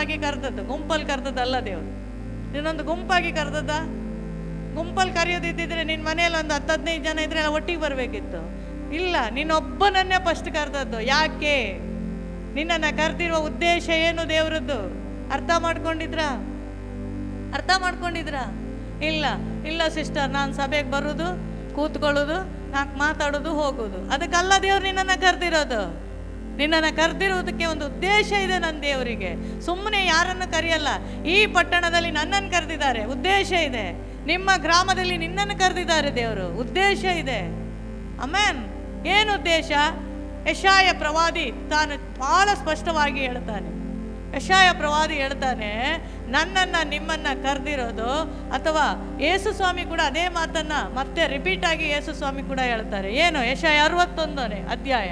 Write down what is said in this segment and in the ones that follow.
ಆಗಿ ಕರೆದದ್ದು. ಗುಂಪಲ್ಲಿ ಕರೆದದ್ದಲ್ಲ ದೇವರು. ನಿನ್ನೊಂದು ಗುಂಪಾಗಿ ಕರೆದದ್ದ? ಗುಂಪಲ್ಲಿ ಕರೆಯೋದಿದ್ದಿದ್ರೆ ನಿನ್ನ ಮನೆಯಲ್ಲಿ ಒಂದು ಹತ್ತು ಹದಿನೈದು ಜನ ಇದ್ರೆ ಎಲ್ಲ ಒಟ್ಟಿಗೆ ಬರಬೇಕಿತ್ತು. ಇಲ್ಲ, ನಿನ್ನೊಬ್ಬನನ್ನೇ ಫಸ್ಟ್ ಕರೆದದ್ದು. ಯಾಕೆ? ನಿನ್ನನ್ನು ಕರೆದಿರುವ ಉದ್ದೇಶ ಏನು ದೇವರದ್ದು? ಅರ್ಥ ಮಾಡ್ಕೊಂಡಿದ್ರಾ? ಅರ್ಥ ಮಾಡ್ಕೊಂಡಿದ್ರಾ? ಇಲ್ಲ ಇಲ್ಲ ಸಿಸ್ಟರ್ ನಾನು ಸಭೆಗೆ ಬರೋದು, ಕೂತ್ಕೊಳ್ಳೋದು ನಾಲ್ಕು ಮಾತಾಡೋದು, ಹೋಗೋದು. ಅದಕ್ಕಲ್ಲ ದೇವ್ರು ನಿನ್ನನ್ನು ಕರೆದಿರೋದು. ನಿನ್ನನ್ನು ಕರೆದಿರುವುದಕ್ಕೆ ಒಂದು ಉದ್ದೇಶ ಇದೆ ನನ್ನ ದೇವರಿಗೆ. ಸುಮ್ಮನೆ ಯಾರನ್ನು ಕರೆಯಲ್ಲ, ಈ ಪಟ್ಟಣದಲ್ಲಿ ನನ್ನನ್ನು ಕರೆದಿದ್ದಾರೆ. ಉದ್ದೇಶ ಇದೆ. ನಿಮ್ಮ ಗ್ರಾಮದಲ್ಲಿ ನಿನ್ನನ್ನು ಕರೆದಿದ್ದಾರೆ ದೇವರು. ಉದ್ದೇಶ ಇದೆ. ಅಮೇನ್? ಏನು ಉದ್ದೇಶ? ಯಶಾಯ ಪ್ರವಾದಿ ತಾನು ಬಹಳ ಸ್ಪಷ್ಟವಾಗಿ ಹೇಳ್ತಾನೆ. ಯಶಾಯ ಪ್ರವಾದಿ ಹೇಳ್ತಾನೆ, ನನ್ನನ್ನ ನಿಮ್ಮನ್ನ ಕರೆದಿರೋದು ಅಥವಾ ಯೇಸು ಸ್ವಾಮಿ ಕೂಡ ಅದೇ ಮಾತನ್ನ ಮತ್ತೆ ರಿಪೀಟ್ ಆಗಿ ಯೇಸು ಸ್ವಾಮಿ ಕೂಡ ಹೇಳ್ತಾರೆ. ಏನು? ಯಶಾಯ ಅರವತ್ತೊಂದನೇ ಅಧ್ಯಾಯ.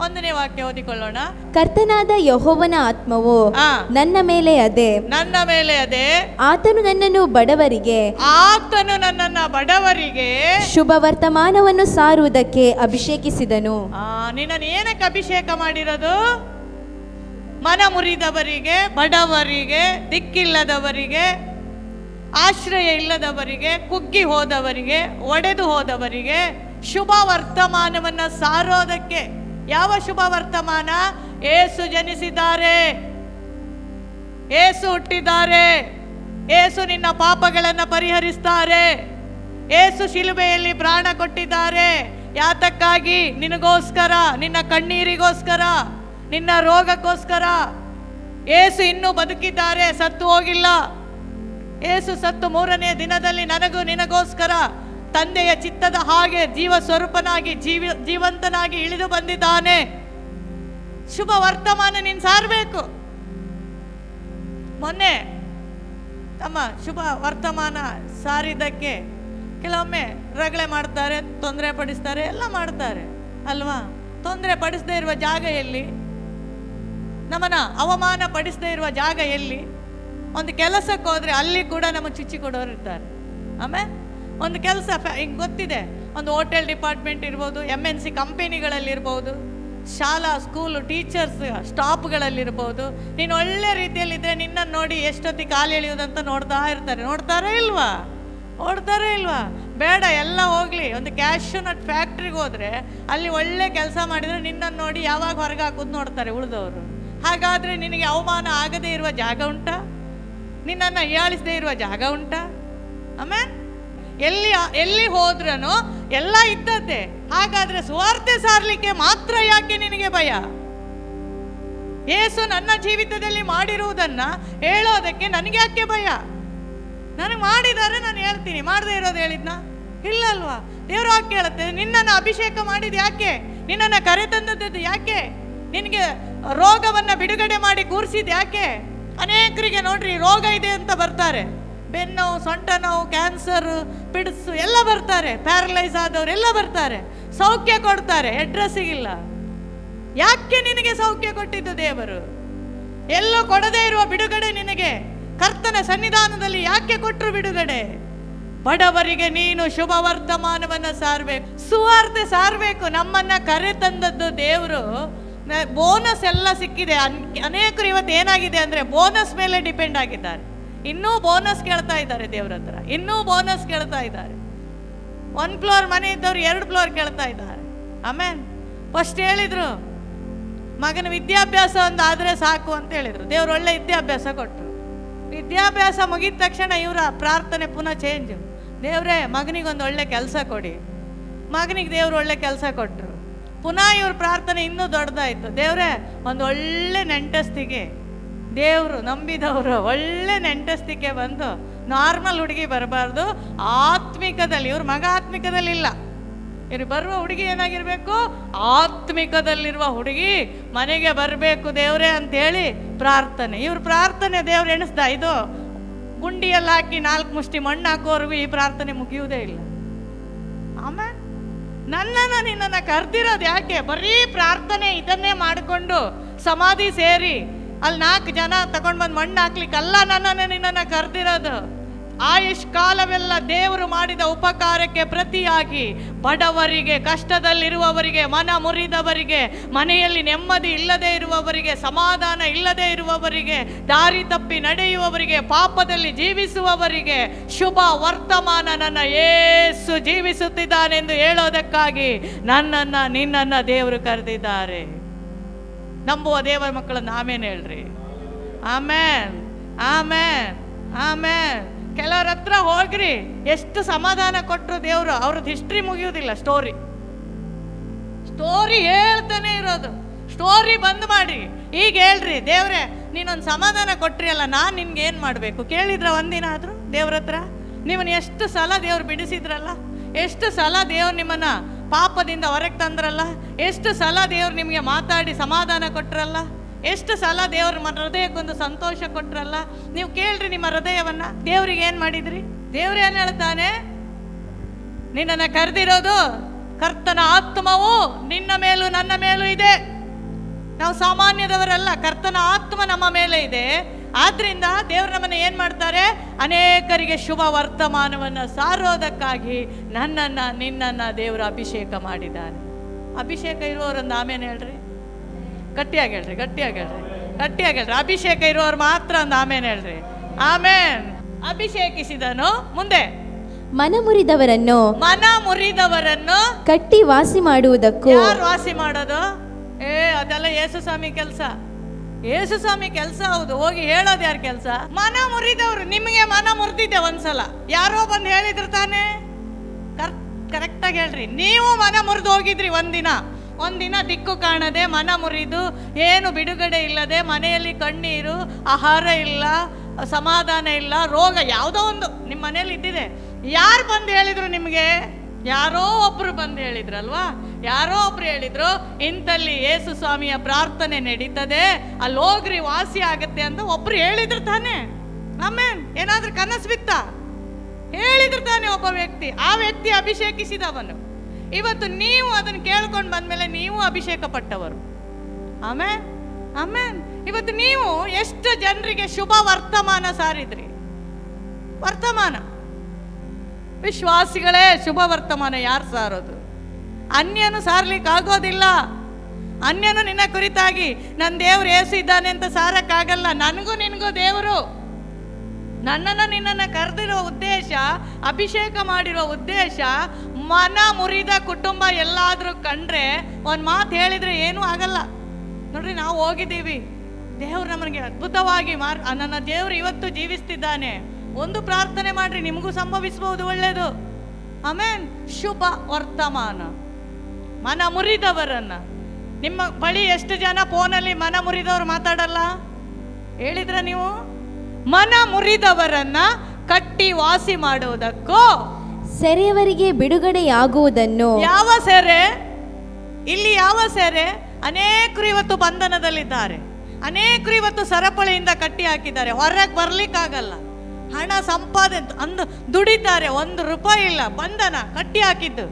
ಒಂದನೇ ವಾಕ್ಯ ಓದಿಕೊಳ್ಳೋಣ. ಕರ್ತನಾದ ಯಹೋವನ ಆತ್ಮವು ಆ. ನನ್ನ ಮೇಲೆ ಅದೇ. ನನ್ನ ಮೇಲೆ ಅದೇ. ಆತನು ನನ್ನನ್ನು ಬಡವರಿಗೆ ಆತನು ನನ್ನನ್ನ ಬಡವರಿಗೆ ಶುಭ ವರ್ತಮಾನವನ್ನು ಸಾರುವುದಕ್ಕೆ ಅಭಿಷೇಕಿಸಿದನು. ಆ ನಿನ್ನನ್ನು ಏನಕ್ಕೆ ಅಭಿಷೇಕ ಮಾಡಿರೋದು? ಮನ ಮುರಿದವರಿಗೆ ಬಡವರಿಗೆ ದಿಕ್ಕಿಲ್ಲದವರಿಗೆ ಆಶ್ರಯ ಇಲ್ಲದವರಿಗೆ ಕುಗ್ಗಿ ಹೋದವರಿಗೆ ಒಡೆದು ಹೋದವರಿಗೆ ಶುಭ ವರ್ತಮಾನವನ್ನು ಸಾರೋದಕ್ಕೆ ಯಾವ ಶುಭ ವರ್ತಮಾನ? ಏಸು ಜನಿಸಿದ್ದಾರೆ. ಏಸು ಹುಟ್ಟಿದ್ದಾರೆ. ಏಸು ನಿನ್ನ ಪಾಪಗಳನ್ನು ಪರಿಹರಿಸ್ತಾರೆ. ಏಸು ಶಿಲುಬೆಯಲ್ಲಿ ಪ್ರಾಣ ಕೊಟ್ಟಿದ್ದಾರೆ. ಯಾತಕ್ಕಾಗಿ? ನಿನಗೋಸ್ಕರ, ನಿನ್ನ ಕಣ್ಣೀರಿಗೋಸ್ಕರ, ನಿನ್ನ ರೋಗಕ್ಕೋಸ್ಕರ. ಏಸು ಇನ್ನೂ ಬದುಕಿದ್ದಾರೆ, ಸತ್ತು ಹೋಗಿಲ್ಲ. ಏಸು ಸತ್ತು ಮೂರನೇ ದಿನದಲ್ಲಿ ನನಗೂ ನಿನಗೋಸ್ಕರ. ತಂದೆಯ ಚಿತ್ತದ ಹಾಗೆ ಜೀವ ಸ್ವರೂಪನಾಗಿ ಜೀವ ಜೀವಂತನಾಗಿ ಇಳಿದು ಬಂದಿದ್ದಾನೆ. ಶುಭ ವರ್ತಮಾನ ನೀನು ಸಾರಬೇಕು. ಮೊನ್ನೆ ತಮ್ಮ ಶುಭ ವರ್ತಮಾನ ಸಾರಿದ್ದಕ್ಕೆ ಕೆಲವೊಮ್ಮೆ ರಗಳೆ ಮಾಡ್ತಾರೆ, ತೊಂದರೆ ಪಡಿಸ್ತಾರೆ, ಎಲ್ಲ ಮಾಡ್ತಾರೆ, ಅಲ್ವಾ? ತೊಂದರೆ ಪಡಿಸದೇ ಇರುವ ಜಾಗ ಎಲ್ಲಿ? ನಮ್ಮನ್ನ ಅವಮಾನ ಪಡಿಸದೇ ಇರುವ ಜಾಗ ಎಲ್ಲಿ? ಒಂದು ಕೆಲಸಕ್ಕೆ ಹೋದ್ರೆ ಅಲ್ಲಿ ಕೂಡ ನಮ್ಮ ಚುಚ್ಚಿ ಕೊಡೋರು ಇರ್ತಾರೆ ಆಮೇಲೆ ಒಂದು ಕೆಲಸ ಹಿಂಗೆ ಗೊತ್ತಿದೆ. ಒಂದು ಹೋಟೆಲ್ ಡಿಪಾರ್ಟ್ಮೆಂಟ್ ಇರ್ಬೋದು ಎಂ ಎನ್ ಸಿ ಕಂಪೆನಿಗಳಲ್ಲಿರ್ಬೋದು ಶಾಲಾ ಸ್ಕೂಲು ಟೀಚರ್ಸ್ ಸ್ಟಾಪ್ಗಳಲ್ಲಿರ್ಬೋದು ನೀನು ಒಳ್ಳೆ ರೀತಿಯಲ್ಲಿದ್ದರೆ ನಿನ್ನನ್ನು ನೋಡಿ ಎಷ್ಟೊತ್ತಿಗೆ ಕಾಲು ಎಳೆಯೋದಂತ ನೋಡ್ತಾ ಇರ್ತಾರೆ. ನೋಡ್ತಾರೋ ಇಲ್ವಾ? ನೋಡ್ತಾರೋ ಇಲ್ವಾ? ಬೇಡ, ಎಲ್ಲ ಹೋಗಲಿ. ಒಂದು ಕ್ಯಾಶು ನಟ್ ಫ್ಯಾಕ್ಟ್ರಿಗೆ ಹೋದರೆ ಅಲ್ಲಿ ಒಳ್ಳೆ ಕೆಲಸ ಮಾಡಿದರೆ ನಿನ್ನನ್ನು ನೋಡಿ ಯಾವಾಗ ಹೊರಗೆ ಹಾಕೋದು ನೋಡ್ತಾರೆ ಉಳಿದವರು. ಹಾಗಾದರೆ ನಿನಗೆ ಅವಮಾನ ಆಗದೇ ಇರುವ ಜಾಗ ಉಂಟಾ? ನಿನ್ನನ್ನು ಹೀಯಾಳಿಸದೇ ಇರುವ ಜಾಗ ಉಂಟಾ? ಆಮೇಲೆ ಎಲ್ಲಿ ಎಲ್ಲಿ ಹೋದ್ರೂ ಎಲ್ಲ ಇದ್ದದ್ದೇ. ಹಾಗಾದ್ರೆ ಸುವಾರ್ತೆ ಸಾರ್ಲಿಕ್ಕೆ ಮಾತ್ರ ಯಾಕೆ ನಿನಗೆ ಭಯ? ಏಸು ನನ್ನ ಜೀವಿತದಲ್ಲಿ ಮಾಡಿರುವುದನ್ನ ಹೇಳೋದಕ್ಕೆ ನನಗೆ ಯಾಕೆ ಭಯ? ನನಗೆ ಮಾಡಿದರೆ ನಾನು ಹೇಳ್ತೀನಿ. ಮಾಡದೇ ಇರೋದು ಹೇಳಿದ್ನ? ಇಲ್ಲಲ್ವಾ? ದೇವ್ರು ಯಾಕೆ ಕೇಳುತ್ತೆ? ನಿನ್ನನ್ನು ಅಭಿಷೇಕ ಮಾಡಿದ ಯಾಕೆ? ನಿನ್ನನ್ನು ಕರೆತಂದದ್ದು ಯಾಕೆ? ನಿನಗೆ ರೋಗವನ್ನ ಬಿಡುಗಡೆ ಮಾಡಿ ಕೂರಿಸಿದ ಯಾಕೆ? ಅನೇಕರಿಗೆ ನೋಡ್ರಿ, ರೋಗ ಇದೆ ಅಂತ ಬರ್ತಾರೆ. ಬೆನ್ನೋವು ಸೊಂಟ ನೋವು ಕ್ಯಾನ್ಸರ್ ಪಿಡ್ಸು ಎಲ್ಲ ಬರ್ತಾರೆ. ಪ್ಯಾರಲೈಸ್ ಆದವ್ರು ಎಲ್ಲ ಬರ್ತಾರೆ. ಸೌಖ್ಯ ಕೊಡ್ತಾರೆ. ಅಡ್ರೆಸ್ ಸಿಗಿಲ್ಲ ಯಾಕೆ ನಿನಗೆ ಸೌಖ್ಯ ಕೊಟ್ಟಿದ್ದು ದೇವರು? ಎಲ್ಲ ಕೊಡದೇ ಇರುವ ಬಿಡುಗಡೆ ನಿನಗೆ. ಕರ್ತನ ಸನ್ನಿಧಾನದಲ್ಲಿ ಯಾಕೆ ಕೊಟ್ಟರು ಬಿಡುಗಡೆ? ಬಡವರಿಗೆ ನೀನು ಶುಭ ವರ್ತಮಾನವನ್ನು ಸಾರಬೇಕು ಸುವಾರ್ತೆ ಸಾರಬೇಕು. ನಮ್ಮನ್ನ ಕರೆ ತಂದದ್ದು ದೇವರು. ಬೋನಸ್ ಎಲ್ಲ ಸಿಕ್ಕಿದೆ. ಅನ್- ಅನೇಕರು ಇವತ್ತು ಏನಾಗಿದೆ ಅಂದ್ರೆ ಬೋನಸ್ ಮೇಲೆ ಡಿಪೆಂಡ್ ಆಗಿದ್ದಾರೆ. ಇನ್ನೂ ಬೋನಸ್ ಕೇಳ್ತಾ ಇದ್ದಾರೆ ದೇವ್ರ ಹತ್ರ. ಇನ್ನೂ ಬೋನಸ್ ಕೇಳ್ತಾ ಇದ್ದಾರೆ. ಒನ್ ಫ್ಲೋರ್ ಮನೆ ಇದ್ದವ್ರು ಎರಡು ಫ್ಲೋರ್ ಕೇಳ್ತಾ ಇದ್ದಾರೆ. ಆಮೇನ್ ಫಸ್ಟ್ ಹೇಳಿದ್ರು, ಮಗನ ವಿದ್ಯಾಭ್ಯಾಸ ಒಂದು ಆದರೆ ಸಾಕು ಅಂತ ಹೇಳಿದ್ರು. ದೇವ್ರು ಒಳ್ಳೆ ವಿದ್ಯಾಭ್ಯಾಸ ಕೊಟ್ಟರು ವಿದ್ಯಾಭ್ಯಾಸ ಮುಗಿದ ತಕ್ಷಣ ಇವರ ಪ್ರಾರ್ಥನೆ ಪುನಃ ಚೇಂಜ್ ದೇವ್ರೇ ಮಗನಿಗೊಂದು ಒಳ್ಳೆ ಕೆಲಸ ಕೊಡಿ. ಮಗನಿಗೆ ದೇವ್ರು ಒಳ್ಳೆ ಕೆಲಸ ಕೊಟ್ಟರು ಪುನಃ ಇವ್ರ ಪ್ರಾರ್ಥನೆ ಇನ್ನೂ ದೊಡ್ಡದಾಯಿತು. ದೇವ್ರೇ, ಒಂದು ಒಳ್ಳೆ ನೆಂಟಸ್ತಿಗೆ ದೇವರು ನಂಬಿದವರು, ಒಳ್ಳೆ ನೆಂಟಸ್ತಿಕೆ ಬಂದು ನಾರ್ಮಲ್ ಹುಡುಗಿ ಬರಬಾರ್ದು, ಆತ್ಮಿಕದಲ್ಲಿ, ಇವ್ರ ಮಗ ಆತ್ಮಿಕದಲ್ಲಿ ಇಲ್ಲ ಇವ್ರು ಬರುವ ಹುಡುಗಿ ಏನಾಗಿರ್ಬೇಕು? ಆತ್ಮಿಕದಲ್ಲಿರುವ ಹುಡುಗಿ ಮನೆಗೆ ಬರಬೇಕು ದೇವರೇ ಅಂತೇಳಿ ಪ್ರಾರ್ಥನೆ. ಇವ್ರ ಪ್ರಾರ್ಥನೆ ದೇವ್ರು ಎಣಿಸ್ದ? ಇದು ಗುಂಡಿಯಲ್ಲಿ ಹಾಕಿ ನಾಲ್ಕು ಮುಷ್ಟಿ ಮಣ್ಣು ಹಾಕೋವರೆಗೂ ಈ ಪ್ರಾರ್ಥನೆ ಮುಗಿಯುವುದೇ ಇಲ್ಲ. ಆಮೇಲೆ ನನ್ನನ್ನು ನಿನ್ನನ್ನು ಕರ್ದಿರೋದು ಯಾಕೆ ಬರೀ ಪ್ರಾರ್ಥನೆ ಇದನ್ನೇ ಮಾಡಿಕೊಂಡು ಸಮಾಧಿ ಸೇರಿ ಅಲ್ಲಿ ನಾಲ್ಕು ಜನ ತಗೊಂಡು ಬಂದು ಮಣ್ಣು ಹಾಕ್ಲಿಕ್ಕೆ ಅಲ್ಲ ನನ್ನನ್ನು ನಿನ್ನನ್ನು ಕರೆದಿರೋದು. ಆಯುಷ್ ಕಾಲವೆಲ್ಲ ದೇವರು ಮಾಡಿದ ಉಪಕಾರಕ್ಕೆ ಪ್ರತಿಯಾಗಿ ಬಡವರಿಗೆ, ಕಷ್ಟದಲ್ಲಿರುವವರಿಗೆ, ಮನ ಮುರಿದವರಿಗೆ, ಮನೆಯಲ್ಲಿ ನೆಮ್ಮದಿ ಇಲ್ಲದೆ ಇರುವವರಿಗೆ, ಸಮಾಧಾನ ಇಲ್ಲದೆ ಇರುವವರಿಗೆ, ದಾರಿ ತಪ್ಪಿ ನಡೆಯುವವರಿಗೆ, ಪಾಪದಲ್ಲಿ ಜೀವಿಸುವವರಿಗೆ ಶುಭ ವರ್ತಮಾನ ನನ್ನ ಏಸು ಜೀವಿಸುತ್ತಿದ್ದಾನೆಂದು ಹೇಳೋದಕ್ಕಾಗಿ ನನ್ನನ್ನು ನಿನ್ನನ್ನು ದೇವರು ಕರೆದಿದ್ದಾರೆ. ನಂಬುವ ದೇವರ ಮಕ್ಕಳನ್ನು ಆಮೇನ್ ಹೇಳ್ರಿ. ಆಮೇನ್ ಆಮೇನ್ ಆಮೇನ್. ಕೆಲವ್ರ ಹತ್ರ ಹೋಗ್ರಿ, ಎಷ್ಟು ಸಮಾಧಾನ ಕೊಟ್ಟರು ದೇವರು, ಅವ್ರದ್ದು ಹಿಸ್ಟ್ರಿ ಮುಗಿಯೋದಿಲ್ಲ ಸ್ಟೋರಿ ಸ್ಟೋರಿ ಹೇಳ್ತಾನೆ ಇರೋದು. ಸ್ಟೋರಿ ಬಂದ್ ಮಾಡಿ. ಈಗ ಹೇಳ್ರಿ, ದೇವ್ರೆ, ನೀನೊಂದು ಸಮಾಧಾನ ಕೊಟ್ರಿ ಅಲ್ಲ, ನಾನು ನಿನ್ಗೆ ಏನು ಮಾಡಬೇಕು? ಕೇಳಿದ್ರ ಒಂದಿನ ಆದರೂ ದೇವ್ರ ಹತ್ರ? ನಿಮ್ಮನ್ನು ಎಷ್ಟು ಸಲ ದೇವ್ರು ಬಿಡಿಸಿದ್ರಲ್ಲ? ಎಷ್ಟು ಸಲ ದೇವ್ರು ನಿಮ್ಮನ್ನ ಪಾಪದಿಂದ ಹೊರಗೆ ತಂದ್ರಲ್ಲ? ಎಷ್ಟು ಸಲ ದೇವ್ರು ನಿಮಗೆ ಮಾತಾಡಿ ಸಮಾಧಾನ ಕೊಟ್ರಲ್ಲ? ಎಷ್ಟು ಸಲ ದೇವ್ರ ಹೃದಯಕ್ಕೊಂದು ಸಂತೋಷ ಕೊಟ್ರಲ್ಲ? ನೀವು ಕೇಳ್ರಿ ನಿಮ್ಮ ಹೃದಯವನ್ನ. ದೇವ್ರಿಗೆ ಏನು ಮಾಡಿದ್ರಿ? ದೇವ್ರು ಏನು ಹೇಳ್ತಾನೆ? ನಿನ್ನನ್ನು ಕರೆದಿರೋದು ಕರ್ತನ ಆತ್ಮವು ನಿನ್ನ ಮೇಲೂ ನನ್ನ ಮೇಲೂ ಇದೆ. ನಾವು ಸಾಮಾನ್ಯದವರಲ್ಲ, ಕರ್ತನ ಆತ್ಮ ನಮ್ಮ ಮೇಲೆ ಇದೆ. ಆದ್ರಿಂದ ದೇವ್ರ ನಮ್ಮನ್ನ ಏನ್ ಮಾಡ್ತಾರೆ? ಅನೇಕರಿಗೆ ಶುಭ ವರ್ತಮಾನವನ್ನ ಸಾರೋದಕ್ಕಾಗಿ ನನ್ನನ್ನ ನಿನ್ನನ್ನ ದೇವರು ಅಭಿಷೇಕ ಮಾಡಿದ್ದಾನೆ. ಅಭಿಷೇಕ ಇರುವವರೊಂದು ಆಮೇಲೆ ಹೇಳ್ರಿ? ಗಟ್ಟಿಯಾಗಿ ಹೇಳ್ರಿ ಗಟ್ಟಿಯಾಗಿ ಹೇಳ್ರಿ ಗಟ್ಟಿಯಾಗಿ ಹೇಳ್ರಿ. ಅಭಿಷೇಕ ಇರುವವ್ರು ಮಾತ್ರ ಒಂದು ಆಮೇಲೆ ಹೇಳ್ರಿ. ಆಮೇನ್. ಅಭಿಷೇಕಿಸಿದನು ಮುಂದೆ. ಮನ ಮುರಿದವರನ್ನು ಮನ ಮುರಿದವರನ್ನು ಕಟ್ಟಿ ವಾಸಿ ಮಾಡುವುದಕ್ಕೂ ಯಾರು ವಾಸಿ ಮಾಡೋದು? ಏ ಅದೆಲ್ಲ ಯೇಸು ಸ್ವಾಮಿ ಕೆಲಸ. ಯೇಸು ಸ್ವಾಮಿ ಕೆಲಸ ಹೌದು, ಹೋಗಿ ಹೇಳೋದು ಯಾರ ಕೆಲಸ? ಮನ ಮುರಿದವ್ರು, ನಿಮಗೆ ಮನ ಮುರಿದಿದೆ ಒಂದ್ಸಲ. ಯಾರೋ ಬಂದು ಹೇಳಿದ್ರು ತಾನೇ? ಕರ್ ಕರೆಕ್ಟಾಗಿ ಹೇಳ್ರಿ. ನೀವು ಮನ ಮುರಿದು ಹೋಗಿದ್ರಿ ಒಂದಿನ. ಒಂದಿನ ದಿಕ್ಕು ಕಾಣದೆ, ಮನ ಮುರಿದು, ಏನು ಬಿಡುಗಡೆ ಇಲ್ಲದೆ, ಮನೆಯಲ್ಲಿ ಕಣ್ಣೀರು, ಆಹಾರ ಇಲ್ಲ, ಸಮಾಧಾನ ಇಲ್ಲ, ರೋಗ ಯಾವುದೋ ಒಂದು ನಿಮ್ಮ ಮನೇಲಿ ಇದ್ದಿದೆ. ಯಾರು ಬಂದು ಹೇಳಿದ್ರು ನಿಮಗೆ? ಯಾರೋ ಒಬ್ರು ಬಂದು ಹೇಳಿದ್ರಲ್ವಾ? ಯಾರೋ ಒಬ್ರು ಹೇಳಿದ್ರು, ಇಂತಲ್ಲಿ ಯೇಸು ಸ್ವಾಮಿಯ ಪ್ರಾರ್ಥನೆ ನಡೀತದೆ, ಅಲ್ಲಿ ಹೋಗ್ರಿ, ವಾಸಿ ಆಗತ್ತೆ ಅಂತ ಒಬ್ರು ಹೇಳಿದ್ರು ತಾನೆ. ಆಮೇನ್ ಏನಾದ್ರೂ ಕನಸು ಬಿತ್ತಾ? ಹೇಳಿದ್ರು ತಾನೆ ಒಬ್ಬ ವ್ಯಕ್ತಿ. ಆ ವ್ಯಕ್ತಿ ಅಭಿಷೇಕಿಸಿದವನು. ಇವತ್ತು ನೀವು ಅದನ್ನು ಕೇಳ್ಕೊಂಡು ಬಂದ್ಮೇಲೆ ನೀವು ಅಭಿಷೇಕ ಪಟ್ಟವರು ಆಮೇನ್? ಆಮೇನ್? ಇವತ್ತು ನೀವು ಎಷ್ಟು ಜನರಿಗೆ ಶುಭ ವರ್ತಮಾನ ಸಾರಿದ್ರಿ? ವರ್ತಮಾನ. ವಿಶ್ವಾಸಿಗಳೇ, ಶುಭ ವರ್ತಮಾನ ಯಾರು ಸಾರೋದು? ಅನ್ಯನು ಸಾರ್ಲಿಕ್ಕೆ ಆಗೋದಿಲ್ಲ ಅನ್ಯನು ನಿನ್ನ ಕುರಿತಾಗಿ ನನ್ನ ದೇವ್ರು ಏಸು ಇದ್ದಾನೆ ಅಂತ ಸಾರಕ್ಕಾಗಲ್ಲ. ನನಗೂ ನಿನಗೂ ದೇವರು. ನನ್ನನ್ನು ನಿನ್ನನ್ನು ಕರೆದಿರುವ ಉದ್ದೇಶ, ಅಭಿಷೇಕ ಮಾಡಿರುವ ಉದ್ದೇಶ, ಮನ ಮುರಿದ ಕುಟುಂಬ ಎಲ್ಲಾದರೂ ಕಂಡ್ರೆ ಒಂದು ಮಾತು ಹೇಳಿದ್ರೆ ಏನೂ ಆಗಲ್ಲ. ನೋಡ್ರಿ, ನಾವು ಹೋಗಿದ್ದೀವಿ. ದೇವ್ರು ನಮಗೆ ಅದ್ಭುತವಾಗಿ ಮಾರ್ ನನ್ನ ದೇವ್ರು ಇವತ್ತು ಜೀವಿಸ್ತಿದ್ದಾನೆ. ಒಂದು ಪ್ರಾರ್ಥನೆ ಮಾಡ್ರಿ ನಿಮಗೂ ಸಂಭವಿಸಬಹುದು ಒಳ್ಳೇದು. ಆಮೇನ್. ಶುಭ ವರ್ತಮಾನ. ಮನ ಮುರಿದವರನ್ನ. ನಿಮ್ಮ ಬಳಿ ಎಷ್ಟು ಜನ ಫೋನಲ್ಲಿ ಮನ ಮುರಿದವರು ಮಾತಾಡಲ್ಲ? ಹೇಳಿದ್ರ ನೀವು? ಮನ ಮುರಿದವರನ್ನ ಕಟ್ಟಿ ವಾಸಿ ಮಾಡುವುದಕ್ಕೂ ಸೆರೆಯವರಿಗೆ ಬಿಡುಗಡೆಯಾಗುವುದನ್ನು ಯಾವ ಸೆರೆ? ಇಲ್ಲಿ ಯಾವ ಸೆರೆ? ಅನೇಕರು ಇವತ್ತು ಬಂಧನದಲ್ಲಿದ್ದಾರೆ. ಅನೇಕರು ಇವತ್ತು ಸರಪಳಿಯಿಂದ ಕಟ್ಟಿ ಹಾಕಿದ್ದಾರೆ. ಹೊರಗೆ ಬರ್ಲಿಕ್ಕಾಗಲ್ಲ. ಹಣ ಸಂಪಾದನೆ ಅಂದು ದುಡಿತಾರೆ, ಒಂದು ರೂಪಾಯಿ ಇಲ್ಲ, ಬಂಧನ, ಕಟ್ಟಿ ಹಾಕಿದ್ದು.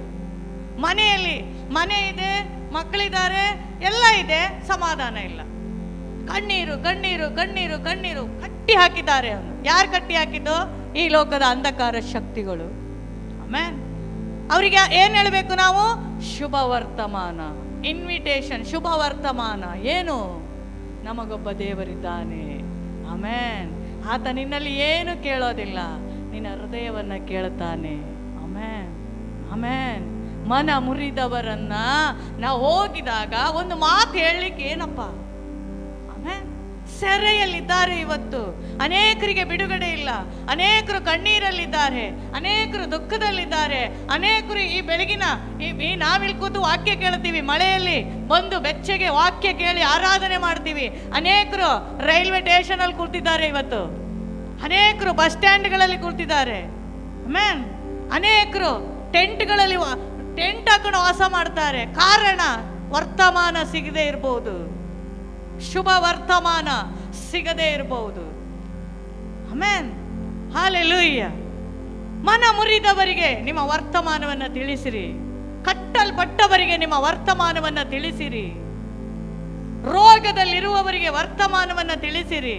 ಮನೆಯಲ್ಲಿ ಮನೆ ಇದೆ, ಮಕ್ಕಳಿದ್ದಾರೆ, ಎಲ್ಲ ಇದೆ, ಸಮಾಧಾನ ಇಲ್ಲ. ಕಣ್ಣೀರು ಕಣ್ಣೀರು ಕಣ್ಣೀರು ಕಣ್ಣೀರು ಕಟ್ಟಿ ಹಾಕಿದ್ದಾರೆ ಅವನು ಯಾರು ಕಟ್ಟಿ ಹಾಕಿದ್ದು? ಈ ಲೋಕದ ಅಂಧಕಾರ ಶಕ್ತಿಗಳು. ಆಮೇನ್. ಅವರಿಗೆ ಏನು ಹೇಳಬೇಕು ನಾವು? ಶುಭ ವರ್ತಮಾನ ಇನ್ವಿಟೇಷನ್ ಶುಭ ವರ್ತಮಾನ. ಏನು? ನಮಗೊಬ್ಬ ದೇವರಿದ್ದಾನೆ. ಆಮೇನ್. ಆತ ನಿನ್ನಲ್ಲಿ ಏನು ಕೇಳೋದಿಲ್ಲ. ನಿನ್ನ ಹೃದಯವನ್ನ ಕೇಳ್ತಾನೆ ಆಮೇನ್. ಆಮೇನ್. ಮನ ಮುರಿದವರನ್ನ ನಾವು ಹೋಗಿದಾಗ ಒಂದು ಮಾತು ಹೇಳಲಿಕ್ಕೆ ಏನಪ್ಪ? ಸೆರೆಯಲ್ಲಿದ್ದಾರೆ ಇವತ್ತು. ಅನೇಕರಿಗೆ ಬಿಡುಗಡೆ ಇಲ್ಲ. ಅನೇಕರು ಕಣ್ಣೀರಲ್ಲಿದ್ದಾರೆ. ಅನೇಕರು ದುಃಖದಲ್ಲಿದ್ದಾರೆ. ಅನೇಕರು ಈ ಬೆಳಗಿನ ಈ ನಾವಿಲ್ಲಿ ಕೂತು ವಾಕ್ಯ ಕೇಳ್ತೀವಿ ಮಳೆಯಲ್ಲಿ ಬಂದು ಬೆಚ್ಚಗೆ ವಾಕ್ಯ ಕೇಳಿ ಆರಾಧನೆ ಮಾಡ್ತೀವಿ. ಅನೇಕರು ರೈಲ್ವೆ ಸ್ಟೇಷನ್ ಅಲ್ಲಿ ಕೂತಿದ್ದಾರೆ ಇವತ್ತು. ಅನೇಕರು ಬಸ್ ಸ್ಟ್ಯಾಂಡ್ಗಳಲ್ಲಿ ಕೂತಿದ್ದಾರೆ. ಮ್ಯಾಮ್ ಅನೇಕರು ಟೆಂಟ್ಗಳಲ್ಲಿ ಟೆಂಟ್ ಹಾಕೊಂಡು ವಾಸ ಮಾಡ್ತಾರೆ. ಕಾರಣ ವರ್ತಮಾನ ಸಿಗದೆ ಇರಬಹುದು ಶುಭ ವರ್ತಮಾನ ಸಿಗದೇ ಇರಬಹುದು. ಆಮೇನ್. ಹಾಲೆಲೂಯ್ಯ. ಮನ ಮುರಿದವರಿಗೆ ನಿಮ್ಮ ವರ್ತಮಾನವನ್ನು ತಿಳಿಸಿರಿ. ಕಟ್ಟಲ್ಪಟ್ಟವರಿಗೆ ನಿಮ್ಮ ವರ್ತಮಾನವನ್ನು ತಿಳಿಸಿರಿ. ರೋಗದಲ್ಲಿರುವವರಿಗೆ ವರ್ತಮಾನವನ್ನು ತಿಳಿಸಿರಿ.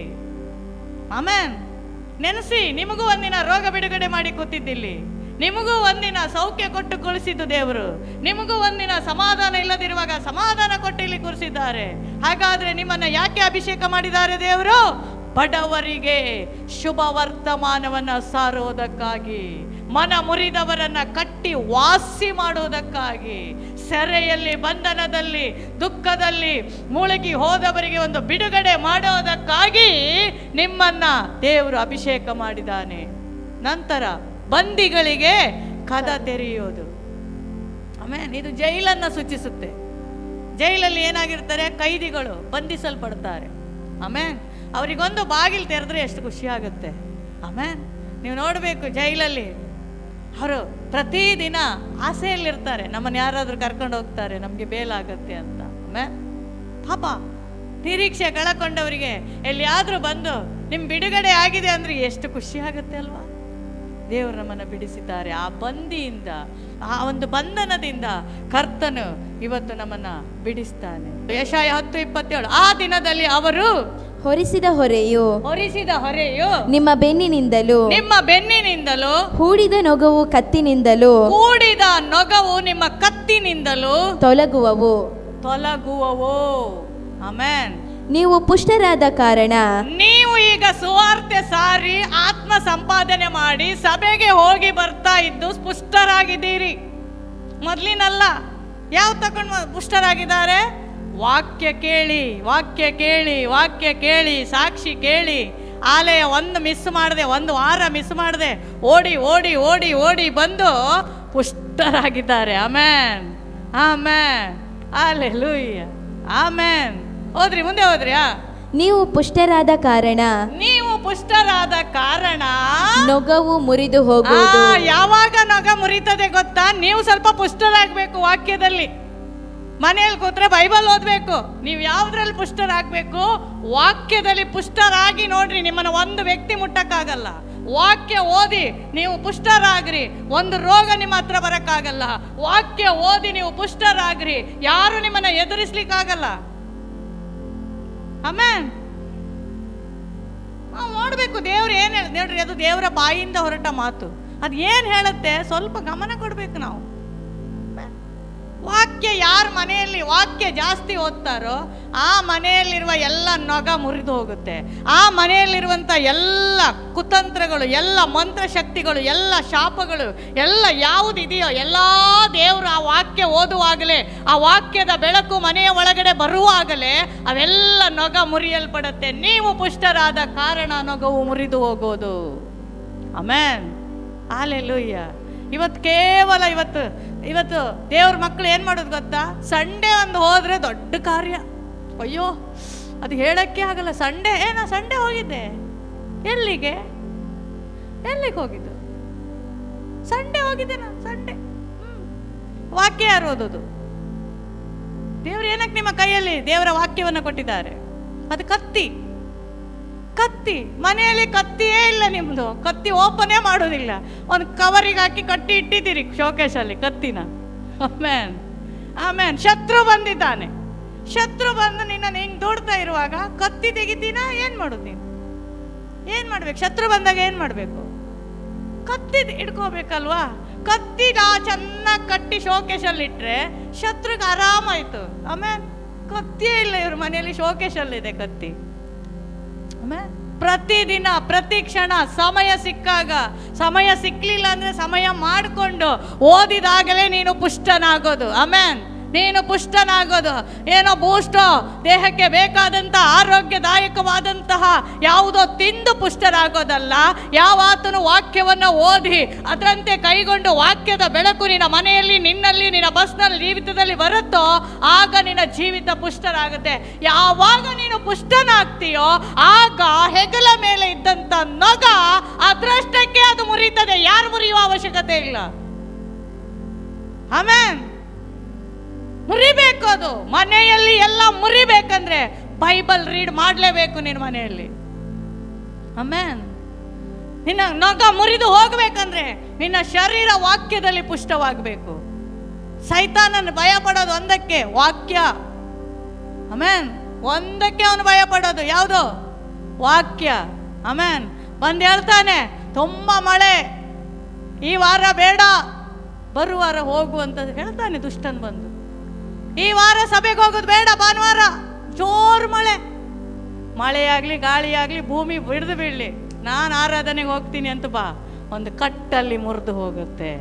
ಆಮೇನ್. ನೆನೆಸಿ, ನಿಮಗೂ ಒಂದಿನ ರೋಗ ಬಿಡುಗಡೆ ಮಾಡಿ ಕೂತಿದ್ದಿಲ್ಲಿ. ನಿಮಗೂ ಒಂದಿನ ಸೌಖ್ಯ ಕೊಟ್ಟು ಕುಳಿಸಿದ್ದು ದೇವರು. ನಿಮಗೂ ಒಂದಿನ ಸಮಾಧಾನ ಇಲ್ಲದಿರುವಾಗ ಸಮಾಧಾನ ಕೊಟ್ಟು ಇಲ್ಲಿ ಕುರಿಸಿದ್ದಾರೆ. ಹಾಗಾದ್ರೆ ನಿಮ್ಮನ್ನ ಯಾಕೆ ಅಭಿಷೇಕ ಮಾಡಿದ್ದಾರೆ ದೇವರು? ಬಡವರಿಗೆ ಶುಭ ವರ್ತಮಾನವನ್ನ ಸಾರುವುದಕ್ಕಾಗಿ ಮನ ಮುರಿದವರನ್ನ ಕಟ್ಟಿ ವಾಸಿ ಮಾಡುವುದಕ್ಕಾಗಿ ಸೆರೆಯಲ್ಲಿ, ಬಂಧನದಲ್ಲಿ, ದುಃಖದಲ್ಲಿ ಮುಳುಗಿ ಹೋದವರಿಗೆ ಒಂದು ಬಿಡುಗಡೆ ಮಾಡೋದಕ್ಕಾಗಿ ನಿಮ್ಮನ್ನ ದೇವರು ಅಭಿಷೇಕ ಮಾಡಿದ್ದಾನೆ. ನಂತರ ಬಂದಿಗಳಿಗೆ ಕದ ತೆರೆಯೋದು ಆಮೇಲೆ ಇದು ಜೈಲನ್ನ ಸೂಚಿಸುತ್ತೆ. ಜೈಲಲ್ಲಿ ಏನಾಗಿರ್ತಾರೆ? ಕೈದಿಗಳು ಬಂಧಿಸಲ್ಪಡ್ತಾರೆ. ಆಮೇನ್ ಅವರಿಗೊಂದು ಬಾಗಿಲು ತೆರೆದ್ರೆ ಎಷ್ಟು ಖುಷಿ ಆಗುತ್ತೆ. ಆಮೇನ್ ನೀವು ನೋಡಬೇಕು ಜೈಲಲ್ಲಿ. ಅವರು ಪ್ರತಿದಿನ ಆಸೆಯಲ್ಲಿರ್ತಾರೆ. ನಮ್ಮನ್ನು ಯಾರಾದರೂ ಕರ್ಕೊಂಡು ಹೋಗ್ತಾರೆ ನಮಗೆ ಬೇಲಾಗತ್ತೆ ಅಂತ. ಆಮೇನ್ ಪಾಪ ನಿರೀಕ್ಷೆ ಕಳಕೊಂಡವರಿಗೆ ಎಲ್ಲಿಯಾದರೂ ಬಂದು ನಿಮ್ಮ ಬಿಡುಗಡೆ ಆಗಿದೆ ಅಂದ್ರೆ ಎಷ್ಟು ಖುಷಿ ಆಗುತ್ತೆ ಅಲ್ವಾ? ದೇವರು ನಮ್ಮನ್ನು ಬಿಡಿಸಿದ್ದಾರೆ. ಆ ಬಂದಿಯಿಂದ ಆ ಒಂದು ಬಂಧನದಿಂದ ಕರ್ತನು ಇವತ್ತು ನಮ್ಮನ್ನ ಬಿಡಿಸ್ತಾನೆ. ಯಶಾಯ ಹತ್ತು ಇಪ್ಪತ್ತೇಳು ಆ ದಿನದಲ್ಲಿ ಅವರು ಹೊರಿಸಿದ ಹೊರೆಯು ಹೊರಿಸಿದ ಹೊರೆಯು ನಿಮ್ಮ ಬೆನ್ನಿನಿಂದಲೂ ನಿಮ್ಮ ಬೆನ್ನಿನಿಂದಲೂ ಹೂಡಿದ ನೊಗವು ಕತ್ತಿನಿಂದಲೂ ಕೂಡಿದ ನೊಗವು ನಿಮ್ಮ ಕತ್ತಿನಿಂದಲೂ ತೊಲಗುವವು. ತೊಲಗುವವು. ಆಮೇನ್. ನೀವು ಪುಷ್ಟರಾದ ಕಾರಣ ನೀವು ಈಗ ಸುವಾರ್ತೆ ಸಾರಿ ಆತ್ಮ ಸಂಪಾದನೆ ಮಾಡಿ ಸಭೆಗೆ ಹೋಗಿ ಬರ್ತಾ ಇದ್ದು ಪುಷ್ಟರಾಗಿದ್ದೀರಿ. ಮೊದ್ಲಿನಲ್ಲ. ಯಾವ ತಗೊಂಡು ಪುಷ್ಟರಾಗಿದ್ದಾರೆ? ವಾಕ್ಯ ಕೇಳಿ ವಾಕ್ಯ ಕೇಳಿ ವಾಕ್ಯ ಕೇಳಿ, ಸಾಕ್ಷಿ ಕೇಳಿ. ಆಲಯ ಒಂದು ಮಿಸ್ ಮಾಡಿದೆ, ಒಂದು ವಾರ ಮಿಸ್ ಮಾಡಿದೆ. ಓಡಿ ಓಡಿ ಓಡಿ ಓಡಿ ಬಂದು ಪುಷ್ಟರಾಗಿದ್ದಾರೆ. ಆಮೇನ್. ಆಮೇನ್. ಆಲೆ ಲೂಯ್ಯ ಆಮೇನ್. ಹೋದ್ರಿ ಮುಂದೆ ಹೋದ್ರಿ ನೀವು ಪುಷ್ಟರಾದ ಕಾರಣ ನೀವು ಪುಷ್ಟರಾದ ಕಾರಣ ನೊಗವು ಮುರಿದು ಹೋಗುವುದು. ಯಾವಾಗ ನಗ ಮುರಿತದೆ ಗೊತ್ತಾ? ನೀವು ಸ್ವಲ್ಪ ಪುಷ್ಟರಾಗ್ಬೇಕು ವಾಕ್ಯದಲ್ಲಿ. ಮನೆಯಲ್ಲಿ ಕೂತ್ರೆ ಬೈಬಲ್ ಓದ್ಬೇಕು. ನೀವು ಯಾವ್ದ್ರಲ್ಲಿ ಪುಷ್ಟರಾಗ್ಬೇಕು? ವಾಕ್ಯದಲ್ಲಿ ಪುಷ್ಟರಾಗಿ ನೋಡ್ರಿ ನಿಮ್ಮನ್ನ ಒಂದು ವ್ಯಕ್ತಿ ಮುಟ್ಟಕ್ಕಾಗಲ್ಲ. ವಾಕ್ಯ ಓದಿ ನೀವು ಪುಷ್ಟರಾಗ್ರಿ. ಒಂದು ರೋಗ ನಿಮ್ಮ ಹತ್ರ ಬರಕ್ಕಾಗಲ್ಲ. ವಾಕ್ಯ ಓದಿ ನೀವು ಪುಷ್ಟರಾಗ್ರಿ. ಯಾರು ನಿಮ್ಮನ್ನ ಎದುರಿಸ್ಲಿಕ್ಕಾಗಲ್ಲ? ಆಮೇನ್ ನಾವು ನೋಡಬೇಕು, ದೇವ್ರು ಏನು ಹೇಳ್, ನೋಡ್ರಿ ಅದು ದೇವರ ಬಾಯಿಂದ ಹೊರಟ ಮಾತು. ಅದು ಏನು ಹೇಳುತ್ತೆ? ಸ್ವಲ್ಪ ಗಮನ ಕೊಡಬೇಕು ನಾವು. ವಾಕ್ಯ ಯಾರ ಮನೆಯಲ್ಲಿ ವಾಕ್ಯ ಜಾಸ್ತಿ ಓದ್ತಾರೋ ಆ ಮನೆಯಲ್ಲಿರುವ ಎಲ್ಲ ನೊಗ ಮುರಿದು ಹೋಗುತ್ತೆ. ಆ ಮನೆಯಲ್ಲಿರುವಂಥ ಎಲ್ಲ ಕುತಂತ್ರಗಳು, ಎಲ್ಲ ಮಂತ್ರಶಕ್ತಿಗಳು, ಎಲ್ಲ ಶಾಪಗಳು, ಎಲ್ಲ ಯಾವುದಿದೆಯೋ ಎಲ್ಲ ದೇವರು ಆ ವಾಕ್ಯ ಓದುವಾಗಲೇ, ಆ ವಾಕ್ಯದ ಬೆಳಕು ಮನೆಯ ಒಳಗಡೆ ಬರುವಾಗಲೇ ಅವೆಲ್ಲ ನೊಗ ಮುರಿಯಲ್ಪಡುತ್ತೆ. ನೀವು ಪುಷ್ಟರಾದ ಕಾರಣ ನೊಗವು ಮುರಿದು ಹೋಗೋದು. ಆಮೇನ್. ಆಲೆಲೂಯ್ಯ ಇವತ್ತು ಕೇವಲ ಇವತ್ತು ಇವತ್ತು ದೇವ್ರ ಮಕ್ಕಳು ಏನು ಮಾಡೋದು ಗೊತ್ತಾ? ಸಂಡೇ ಒಂದು ಹೋದರೆ ದೊಡ್ಡ ಕಾರ್ಯ. ಅಯ್ಯೋ, ಅದು ಹೇಳೋಕ್ಕೆ ಆಗಲ್ಲ. ಸಂಡೇ ನಾ ಸಂಡೇ ಹೋಗಿದ್ದೆ. ಎಲ್ಲಿಗೆ? ಎಲ್ಲಿಗೆ ಹೋಗಿದ್ದು? ಸಂಡೇ ಹೋಗಿದ್ದೆ ನಾ ಸಂಡೇ. ವಾಕ್ಯ ಯಾರು ಓದೋದು ದೇವ್ರು ಏನಕ್ಕೆ ನಿಮ್ಮ ಕೈಯಲ್ಲಿ ದೇವರ ವಾಕ್ಯವನ್ನು ಕೊಟ್ಟಿದ್ದಾರೆ? ಅದು ಕತ್ತಿ. ಕತ್ತಿ ಮನೆಯಲ್ಲಿ ಕತ್ತಿಯೇ ಇಲ್ಲ ನಿಮ್ಮದು ಕತ್ತಿ ಓಪನೇ ಮಾಡೋದಿಲ್ಲ. ಒಂದು ಕವರಿಗೆ ಹಾಕಿ ಕಟ್ಟಿ ಇಟ್ಟಿದ್ದೀರಿ ಶೋಕೇಶಲ್ಲಿ ಕತ್ತಿನ. ಆಮೇನ್ ಆಮೇನ್ ಶತ್ರು ಬಂದಿದ್ದಾನೆ. ಶತ್ರು ಬಂದು ನಿನ್ನ ಹಿಂಗೆ ದೂಡ್ತಾ ಇರುವಾಗ ಕತ್ತಿ ತೆಗಿತೀನ? ಏನು ಮಾಡೋದು ನೀನು? ಏನು ಮಾಡ್ಬೇಕು? ಶತ್ರು ಬಂದಾಗ ಏನು ಮಾಡಬೇಕು? ಕತ್ತಿ ಇಟ್ಕೋಬೇಕಲ್ವಾ ಕತ್ತಿ ನಾ ಚೆನ್ನಾಗಿ ಕಟ್ಟಿ ಶೋಕೇಶಲ್ಲಿ ಇಟ್ರೆ ಶತ್ರುಗೆ ಆರಾಮಾಯ್ತು. ಆಮೇಲೆ ಕತ್ತಿಯೇ ಇಲ್ಲ ಇವ್ರ ಮನೆಯಲ್ಲಿ ಶೋಕೇಶಲ್ಲಿದೆ ಕತ್ತಿ. ಪ್ರತಿದಿನ ಪ್ರತಿ ಕ್ಷಣ ಸಮಯ ಸಿಕ್ಕಾಗ ಸಮಯ ಸಿಕ್ಕಲಿಲ್ಲ ಅಂದ್ರೆ ಸಮಯ ಮಾಡಿಕೊಂಡು ಓದಿದಾಗಲೇ ನೀನು ಪುಷ್ಟನಾಗೋದು. ಆಮೇನ್? ನೀನು ಪುಷ್ಟನಾಗೋದು. ಏನೋ ಬೂಸ್ಟೋ ದೇಹಕ್ಕೆ ಬೇಕಾದಂಥ ಆರೋಗ್ಯದಾಯಕವಾದಂತಹ ಯಾವುದೋ ತಿಂದು ಪುಷ್ಟರಾಗೋದಲ್ಲ ಯಾವಾತನು ವಾಕ್ಯವನ್ನು ಓದಿ, ಅದರಂತೆ ಕೈಗೊಂಡು ವಾಕ್ಯದ ಬೆಳಕು ನಿನ್ನ ಮನೆಯಲ್ಲಿ, ನಿನ್ನಲ್ಲಿ, ನಿನ್ನ ಬಸ್ನಲ್ಲಿ, ಜೀವಿತದಲ್ಲಿ ಬರುತ್ತೋ, ಆಗ ನಿನ್ನ ಜೀವಿತ ಪುಷ್ಟರಾಗುತ್ತೆ. ಯಾವಾಗ ನೀನು ಪುಷ್ಟನಾಗ್ತೀಯೋ, ಆಗ ಹೆಗಲ ಮೇಲೆ ಇದ್ದಂತ ನಗ ಅದರಷ್ಟಕ್ಕೆ ಅದು ಮುರಿತದೆ. ಯಾರು ಮುರಿಯುವ ಅವಶ್ಯಕತೆ ಇಲ್ಲ. ಆಮೇನ್ ಮುರಿಬೇಕು ಅದು. ಮನೆಯಲ್ಲಿ ಎಲ್ಲ ಮುರಿಬೇಕಂದ್ರೆ ಬೈಬಲ್ ರೀಡ್ ಮಾಡಲೇಬೇಕು ನಿನ್ನ ಮನೆಯಲ್ಲಿ. ಆಮೇನ್. ನಿನ್ನ ನಗ ಮುರಿದು ಹೋಗ್ಬೇಕಂದ್ರೆ ನಿನ್ನ ಶರೀರ ವಾಕ್ಯದಲ್ಲಿ ಪುಷ್ಟವಾಗಬೇಕು. ಸೈತಾನನ ಭಯ ಪಡೋದು ಒಂದಕ್ಕೆ ವಾಕ್ಯ. ಅಮೇನ್ ಒಂದಕ್ಕೆ ಅವನು ಭಯ ಪಡೋದು ಯಾವುದು? ವಾಕ್ಯ. ಅಮೇನ್ ಬಂದು ಹೇಳ್ತಾನೆ, ತುಂಬ ಮಳೆ, ಈ ವಾರ ಬೇಡ ಬರುವಾರ ಹೋಗು ಅಂತ ಹೇಳ್ತಾನೆ ದುಷ್ಟನ್ ಬಂದು. ಈ ವಾರ ಸಭೆಗೆ ಹೋಗೋದು ಬೇಡ, ಭಾನುವಾರ. ಜೋರ್ ಮಳೆ. ಮಳೆಯಾಗ್ಲಿ, ಗಾಳಿಯಾಗ್ಲಿ, ಭೂಮಿ ಬಿಡ್ದು ಬೀಳಲಿ. ನಾನು ಆರಾಧನೆಗೆ ಹೋಗ್ತೀನಿ ಅಂತ ಬಾ. ಒಂದು ಕಟ್ಟಲ್ಲಿ ಮುರಿದು ಹೋಗುತ್ತೆ.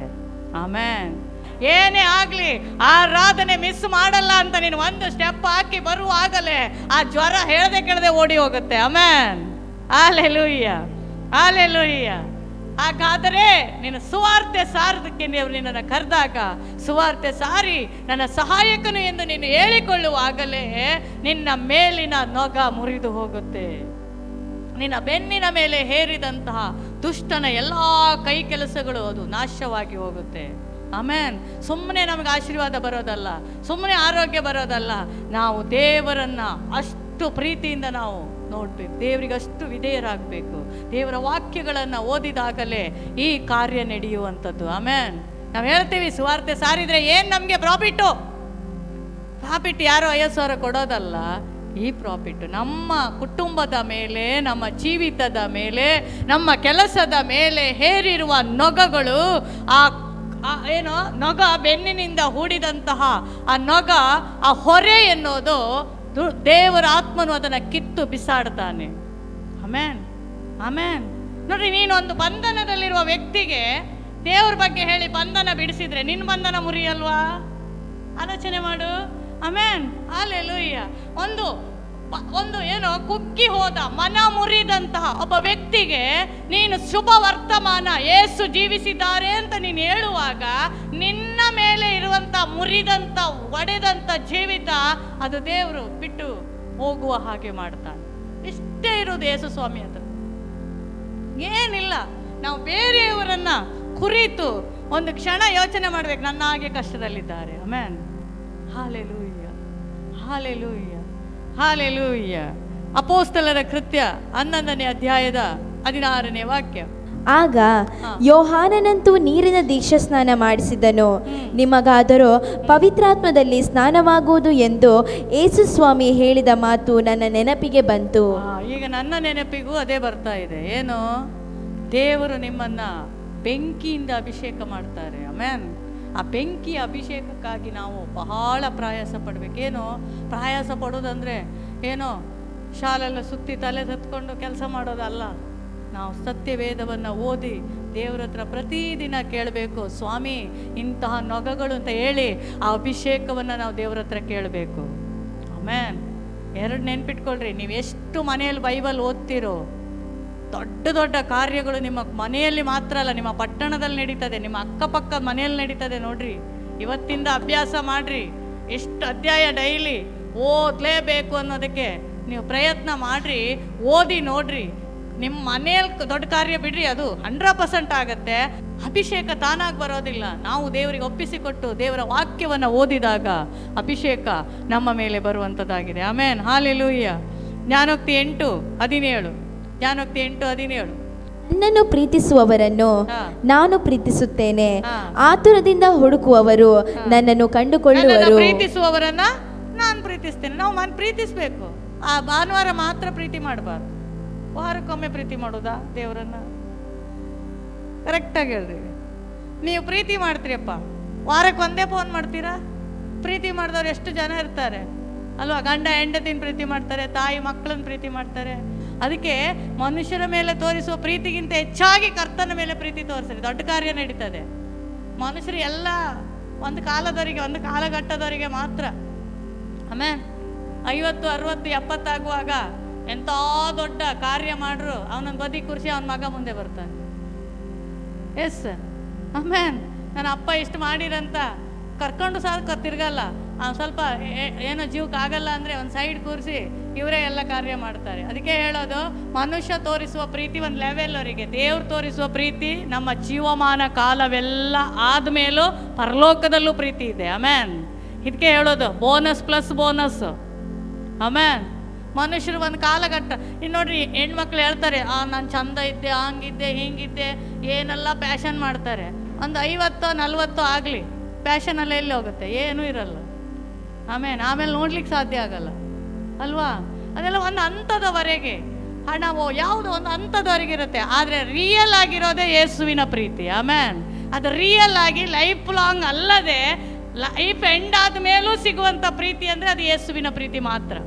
ಆಮೇನ್. ಏನೇ ಆಗ್ಲಿ, ಆರಾಧನೆ ಮಿಸ್ ಮಾಡಲ್ಲ ಅಂತ ನೀನು ಒಂದು ಸ್ಟೆಪ್ ಹಾಕಿ ಬರುವಾಗಲೇ ಆ ಜ್ವರ ಹೇಳ್ದೆ ಕೇಳದೆ ಓಡಿ ಹೋಗುತ್ತೆ. ಆಮೇನ್. ಆಲೆಲುಯ್ಯ ಆಲೆಲುಯ್ಯ ಹಾಗಾದರೆ ನಿನ್ನ ಸುವಾರ್ತೆ ಸಾರದಕ್ಕೆ ನೀವು ನಿನ್ನನ್ನು ಕರೆದಾಗ, ಸುವಾರ್ತೆ ಸಾರಿ ನನ್ನ ಸಹಾಯಕನು ಎಂದು ನೀನು ಹೇಳಿಕೊಳ್ಳುವಾಗಲೇ ನಿನ್ನ ಮೇಲಿನ ನೊಗ ಮುರಿದು ಹೋಗುತ್ತೆ. ನಿನ್ನ ಬೆನ್ನಿನ ಮೇಲೆ ಹೇರಿದಂತಹ ದುಷ್ಟನ ಎಲ್ಲ ಕೈ ಕೆಲಸಗಳು ಅದು ನಾಶವಾಗಿ ಹೋಗುತ್ತೆ. ಆಮೇನ್. ಸುಮ್ಮನೆ ನಮಗೆ ಆಶೀರ್ವಾದ ಬರೋದಲ್ಲ ಸುಮ್ಮನೆ ಆರೋಗ್ಯ ಬರೋದಲ್ಲ, ನಾವು ದೇವರನ್ನ ಅಷ್ಟು ಪ್ರೀತಿಯಿಂದ ನಾವು ನೋಡ್ಬೇಕು. ದೇವರಿಗೆ ಅಷ್ಟು ವಿಧೇಯರಾಗಬೇಕು. ದೇವರ ವಾಕ್ಯಗಳನ್ನು ಓದಿದಾಗಲೇ ಈ ಕಾರ್ಯ ನಡೆಯುವಂಥದ್ದು. ಆಮೇನ್. ನಾವು ಹೇಳ್ತೀವಿ, ಸುವಾರ್ತೆ ಸಾರಿದ್ರೆ ಏನು ನಮಗೆ ಪ್ರಾಫಿಟ್ಟು? ಪ್ರಾಫಿಟ್ ಯಾರು ಐವತ್ತು ಕೊಡೋದಲ್ಲ, ಈ ಪ್ರಾಫಿಟ್ ನಮ್ಮ ಕುಟುಂಬದ ಮೇಲೆ, ನಮ್ಮ ಜೀವಿತದ ಮೇಲೆ, ನಮ್ಮ ಕೆಲಸದ ಮೇಲೆ ಹೇರಿರುವ ನೊಗಗಳು, ಆ ಏನೋ, ನೊಗ ಬೆನ್ನಿನಿಂದ ಹೂಡಿದಂತಹ ಆ ನೊಗ, ಆ ಹೊರೆ ಎನ್ನುವುದು ದು- ದೇವರ ಆತ್ಮನು ಅದನ್ನು ಕಿತ್ತು ಬಿಸಾಡ್ತಾನೆ. ಆಮೇನ್. ಆಮೇನ್. ನೋಡ್ರಿ ನೀನೊಂದು ಬಂಧನದಲ್ಲಿರುವ ವ್ಯಕ್ತಿಗೆ ದೇವ್ರ ಬಗ್ಗೆ ಹೇಳಿ ಬಂಧನ ಬಿಡಿಸಿದ್ರೆ ನಿನ್ನ ಬಂಧನ ಮುರಿಯಲ್ವಾ? ಆಲೋಚನೆ ಮಾಡು. ಆಮೇನ್. ಅಲ್ಲೆಲೂಯ್ಯ ಒಂದು ಒಂದು ಏನೋ ಕುಕ್ಕಿ ಹೋದ ಮನ ಮುರಿದಂತಹ ಒಬ್ಬ ವ್ಯಕ್ತಿಗೆ ನೀನು ಶುಭ ವರ್ತಮಾನ ಏಸು ಜೀವಿಸಿದ್ದಾರೆ ಅಂತ ನೀನು ಹೇಳುವಾಗ ನಿನ್ನ ಮೇಲೆ ಇರುವಂತ ಮುರಿದಂತ ಒಡೆದಂತ ಜೀವಿತ ಅದು ದೇವರು ಬಿಟ್ಟು ಹೋಗುವ ಹಾಗೆ ಮಾಡ್ತಾನೆ. ಇಷ್ಟೇ ಇರೋದು ಯೇಸು ಸ್ವಾಮಿ ಅದು ಏನಿಲ್ಲ, ನಾವು ಬೇರೆಯವರನ್ನ ಕುರಿತು ಒಂದು ಕ್ಷಣ ಯೋಚನೆ ಮಾಡ್ಬೇಕು, ನನ್ನ ಹಾಗೆ ಕಷ್ಟದಲ್ಲಿದ್ದಾರೆ. Amen hallelujah hallelujah hallelujah. ಅಪೋಸ್ತಲರ ಕೃತ್ಯ ಹನ್ನೊಂದನೇ ಅಧ್ಯಾಯದ ಹದಿನಾರನೇ ವಾಕ್ಯ. ಆಗ. ಯೋಹಾನನಂತೂ ನೀರಿನ ದೀಕ್ಷಾಸ್ನಾನ ಮಾಡಿಸಿದನು. ನಿಮಗಾದರೂ ಪವಿತ್ರಾತ್ಮದಲ್ಲಿ ಸ್ನಾನವಾಗುವುದು ಎಂದು ಯೇಸು ಸ್ವಾಮಿ ಹೇಳಿದ ಮಾತು ನನ್ನ ನೆನಪಿಗೆ ಬಂತು. ಈಗ ನನ್ನ ನೆನಪಿಗೂ ಅದೇ ಬರ್ತಾ ಇದೆ. ಏನು? ದೇವರು ನಿಮ್ಮನ್ನ ಬೆಂಕಿಯಿಂದ ಅಭಿಷೇಕ ಮಾಡ್ತಾರೆ. ಅಮೇನ್ ಆ ಬೆಂಕಿ ಅಭಿಷೇಕಕ್ಕಾಗಿ ನಾವು ಬಹಳ ಪ್ರಯಾಸ ಪಡಬೇಕೇನೋ ಪ್ರಯಾಸ ಪಡೋದಂದರೆ ಏನೋ ಶಾಲೆಲ್ಲ ಸುತ್ತಿ ತಲೆ ತತ್ಕೊಂಡು ಕೆಲಸ ಮಾಡೋದಲ್ಲ. ನಾವು ಸತ್ಯವೇದವನ್ನು ಓದಿ ದೇವ್ರ ಹತ್ರ ಪ್ರತಿದಿನ ಕೇಳಬೇಕು, ಸ್ವಾಮಿ, ಇಂತಹ ನೊಗಗಳು ಅಂತ ಹೇಳಿ ಆ ಅಭಿಷೇಕವನ್ನು ನಾವು ದೇವ್ರ ಹತ್ರ ಕೇಳಬೇಕು. ಆಮೇನ್. ಎರಡು ನೆನ್ಪಿಟ್ಕೊಳ್ರಿ ನೀವು ಎಷ್ಟು ಮನೆಯಲ್ಲಿ ಬೈಬಲ್ ಓದ್ತಿರೋ ದೊಡ್ಡ ದೊಡ್ಡ ಕಾರ್ಯಗಳು ನಿಮ್ಮ ಮನೆಯಲ್ಲಿ ಮಾತ್ರ ಅಲ್ಲ, ನಿಮ್ಮ ಪಟ್ಟಣದಲ್ಲಿ ನಡೀತದೆ, ನಿಮ್ಮ ಅಕ್ಕಪಕ್ಕ ಮನೆಯಲ್ಲಿ ನಡೀತದೆ ನೋಡ್ರಿ. ಇವತ್ತಿಂದ ಅಭ್ಯಾಸ ಮಾಡ್ರಿ. ಎಷ್ಟು ಅಧ್ಯಾಯ ಡೈಲಿ ಓದಲೇಬೇಕು ಅನ್ನೋದಕ್ಕೆ ನೀವು ಪ್ರಯತ್ನ ಮಾಡ್ರಿ, ಓದಿ ನೋಡ್ರಿ. ನಿಮ್ಮ ಮನೆಯಲ್ಲಿ ದೊಡ್ಡ ಕಾರ್ಯ ಬಿಡ್ರಿ, ಅದು ಹಂಡ್ರೆಡ್ ಪರ್ಸೆಂಟ್ ಆಗತ್ತೆ. ಅಭಿಷೇಕ ತಾನಾಗಿ ಬರೋದಿಲ್ಲ. ನಾವು ದೇವರಿಗೆ ಒಪ್ಪಿಸಿಕೊಟ್ಟು ದೇವರ ವಾಕ್ಯವನ್ನು ಓದಿದಾಗ ಅಭಿಷೇಕ ನಮ್ಮ ಮೇಲೆ ಬರುವಂಥದ್ದಾಗಿದೆ ಆಮೇನ್ ಹಾಲೆಲೂಯ್ಯ ಜ್ಞಾನೋಕ್ತಿ ಎಂಟು ಹದಿನೇಳು. ಜ್ಞಾನೋಕ್ತಿ ಎಂಟು ಹದಿನೇಳು ನನ್ನನ್ನು ಪ್ರೀತಿಸುವವರನ್ನು ನಾನು ಪ್ರೀತಿಸುತ್ತೇನೆ. ಆತುರದಿಂದ ಹುಡುಕುವವರು ನನ್ನನ್ನು ನನ್ನನ್ನು ಕಂಡುಕೊಳ್ಳುವರು. ಪ್ರೀತಿಸುವವರನ್ನ ನಾನು ಪ್ರೀತಿಸ್ತೇನೆ. ನಾವು ಮನ್ ಪ್ರೀತಿಸ್ಬೇಕು. ಆ ಭಾನುವಾರ ಮಾತ್ರ ಪ್ರೀತಿ ಮಾಡಬಾರ್ದು. ವಾರಕ್ಕೊಮ್ಮೆ ಪ್ರೀತಿ ಮಾಡೋದಾ ದೇವರನ್ನ? ಕರೆಕ್ಟಾಗಿ ಹೇಳ್ರಿ. ನೀವು ಪ್ರೀತಿ ಮಾಡ್ತೀರಪ್ಪ ವಾರಕ್ಕೆ ಒಂದೇ ಫೋನ್ ಮಾಡ್ತೀರಾ? ಪ್ರೀತಿ ಮಾಡಿದವ್ರು ಎಷ್ಟು ಜನ ಇರ್ತಾರೆ? ಅಲ್ವಾ ಗಂಡ ಹೆಂಡತಿನ ಪ್ರೀತಿ ಮಾಡ್ತಾರೆ ತಾಯಿ ಮಕ್ಕಳನ್ನ ಪ್ರೀತಿ ಮಾಡ್ತಾರೆ? ಅದಕ್ಕೆ ಮನುಷ್ಯರ ಮೇಲೆ ತೋರಿಸುವ ಪ್ರೀತಿಗಿಂತ ಹೆಚ್ಚಾಗಿ ಕರ್ತನ ಮೇಲೆ ಪ್ರೀತಿ ತೋರಿಸ್ರಿ ದೊಡ್ಡ ಕಾರ್ಯ ನಡೀತದೆ. ಮನುಷ್ಯರು ಎಲ್ಲ ಒಂದು ಕಾಲದವರಿಗೆ, ಒಂದು ಕಾಲಘಟ್ಟದವರಿಗೆ ಮಾತ್ರ. ಆಮೇಲೆ ಐವತ್ತು, ಅರವತ್ತು ಎಪ್ಪತ್ತಾಗುವಾಗ ಎಂಥ ದೊಡ್ಡ ಕಾರ್ಯ ಮಾಡ್ರು, ಅವನೊಂದು ಬದಿ ಕುರ್ಸಿ ಅವನ ಮಗ ಮುಂದೆ ಬರ್ತಾನೆ. ಎಸ್? ಆಮೇನ್? ನನ್ನ ಅಪ್ಪ ಇಷ್ಟು ಮಾಡಿರಂತ ಕರ್ಕೊಂಡು ಸಾಕ ತಿರ್ಗಲ್ಲ. ಸ್ವಲ್ಪ ಏನೋ ಜೀವಕ್ಕೆ ಆಗಲ್ಲ ಅಂದರೆ ಒಂದು ಸೈಡ್ ಕೂರಿಸಿ ಇವರೇ ಎಲ್ಲ ಕಾರ್ಯ ಮಾಡ್ತಾರೆ. ಅದಕ್ಕೆ ಹೇಳೋದು, ಮನುಷ್ಯ ತೋರಿಸುವ ಪ್ರೀತಿ ಒಂದು ಲೆವೆಲ್ವರೆಗೆ ದೇವ್ರು ತೋರಿಸುವ ಪ್ರೀತಿ, ನಮ್ಮ ಜೀವಮಾನ ಕಾಲವೆಲ್ಲ ಆದಮೇಲೂ ಪರಲೋಕದಲ್ಲೂ ಪ್ರೀತಿ ಇದೆ. ಅಮ್ಯಾನ್ ಇದಕ್ಕೆ ಹೇಳೋದು ಬೋನಸ್ ಪ್ಲಸ್ ಬೋನಸ್ ಅಮ್ಯಾನ್ ಮನುಷ್ಯರು ಒಂದು ಕಾಲಘಟ್ಟ ಇನ್ನು ನೋಡ್ರಿ ಹೆಣ್ಮಕ್ಳು ಹೇಳ್ತಾರೆ, ಆ, ನಾನು ಚಂದ ಇದ್ದೆ, ಹಂಗಿದ್ದೆ, ಹಿಂಗಿದ್ದೆ, ಏನೆಲ್ಲ ಪ್ಯಾಷನ್ ಮಾಡ್ತಾರೆ. ಒಂದು ಐವತ್ತು ನಲ್ವತ್ತು ಆಗಲಿ ಪ್ಯಾಷನಲ್ಲಿ ಎಲ್ಲಿ ಹೋಗುತ್ತೆ, ಏನೂ ಇರಲ್ಲ. ಆಮೇಲೆ ಆಮೇಲೆ ನೋಡ್ಲಿಕ್ಕೆ ಸಾಧ್ಯ ಆಗಲ್ಲ. ಅಲ್ವಾ? ಅದೆಲ್ಲ ಒಂದು ಹಂತದವರೆಗೆ. ಹಣವೋ ಯಾವುದೋ ಒಂದು ಅಂಥದವರೆಗಿರುತ್ತೆ ಆದರೆ ರಿಯಲ್ ಆಗಿರೋದೇ ಯೇಸುವಿನ ಪ್ರೀತಿ. ಆಮೇನ್? ಅದು ರಿಯಲ್ ಆಗಿ ಲೈಫ್ ಲಾಂಗ್ ಅಲ್ಲದೆ ಲೈಫ್ ಎಂಡ್ ಆದ ಮೇಲೂ ಸಿಗುವಂಥ ಪ್ರೀತಿ ಅಂದರೆ ಅದು ಯೇಸುವಿನ ಪ್ರೀತಿ ಮಾತ್ರ.